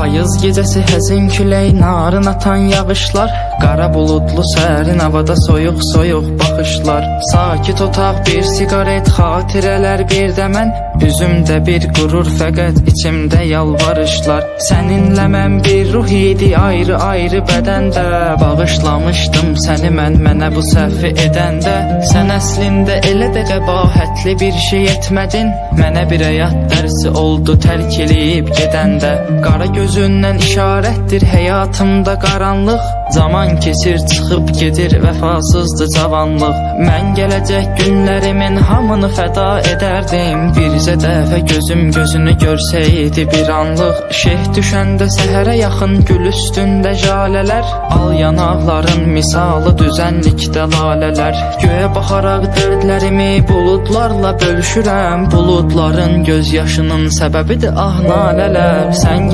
Payız gecəsi həzin külək narın atan yağışlar. Qara buludlu sərin havada soyuq soyuq baxışlar. Sakit otaq bir siqaret xatirələr bir də mən. Üzümdə bir qürur fəqət içimdə yalvarışlar. Səninlə mən bir ruh idi ayrı ayrı bədəndə. Bağışlamışdım səni mən mənə bu səhvi edəndə. Sən əslində elə də qəbahətli bir şey etmədin. Mənə bir həyat dərsi oldu tərk eləyib gedəndə. Qara gözündən işarətdir həyatımda qaranlıq Zaman keçir çıxıb gedir vəfasızdır cavanlıq Mən gələcək günlərimin hamını fəda edərdim Bircə dəfə gözüm gözünü görsəydi bir anlıq Şeh düşəndə səhərə yaxın gül üstündə jalələr Al yanaqların misalı düzənlikdə lalələr Göyə baxaraq dərdlərimi buludlarla bölüşürəm Buludların göz yaşının səbəbidir ah nalələr Sən